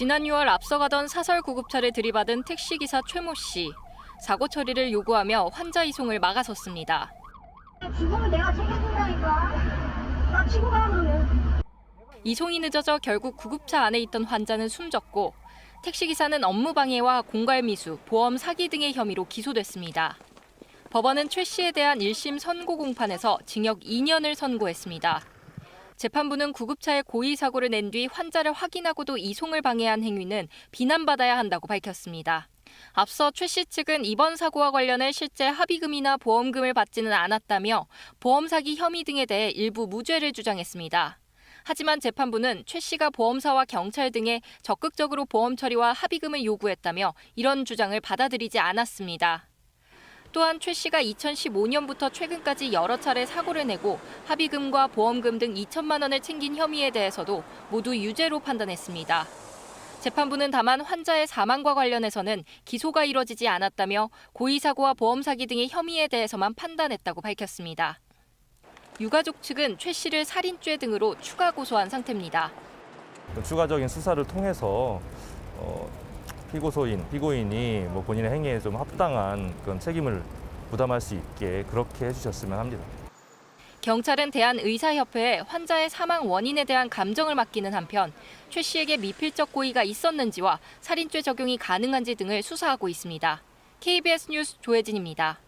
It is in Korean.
지난 6월 앞서가던 사설 구급차를 들이받은 택시기사 최모 씨. 사고 처리를 요구하며 환자 이송을 막아섰습니다. 죽으면 내가 책임진다니까. 나 치고 가 그러면. 이송이 늦어져 결국 구급차 안에 있던 환자는 숨졌고 택시기사는 업무방해와 공갈미수, 보험 사기 등의 혐의로 기소됐습니다. 법원은 최 씨에 대한 1심 선고 공판에서 징역 2년을 선고했습니다. 재판부는 구급차에 고의 사고를 낸 뒤 환자를 확인하고도 이송을 방해한 행위는 비난받아야 한다고 밝혔습니다. 앞서 최 씨 측은 이번 사고와 관련해 실제 합의금이나 보험금을 받지는 않았다며 보험 사기 혐의 등에 대해 일부 무죄를 주장했습니다. 하지만 재판부는 최 씨가 보험사와 경찰 등에 적극적으로 보험 처리와 합의금을 요구했다며 이런 주장을 받아들이지 않았습니다. 또한 최 씨가 2015년부터 최근까지 여러 차례 사고를 내고 합의금과 보험금 등 2천만 원을 챙긴 혐의에 대해서도 모두 유죄로 판단했습니다. 재판부는 다만 환자의 사망과 관련해서는 기소가 이뤄지지 않았다며 고의사고와 보험 사기 등의 혐의에 대해서만 판단했다고 밝혔습니다. 유가족 측은 최 씨를 살인죄 등으로 추가 고소한 상태입니다. 추가적인 수사를 통해서 어, 피고소인, 피고인이 뭐 본인의 행위에 좀 합당한 그런 책임을 부담할 수 있게 그렇게 해주셨으면 합니다. 경찰은 대한의사협회에 환자의 사망 원인에 대한 감정을 맡기는 한편 최 씨에게 미필적 고의가 있었는지와 살인죄 적용이 가능한지 등을 수사하고 있습니다. KBS 뉴스 조혜진입니다.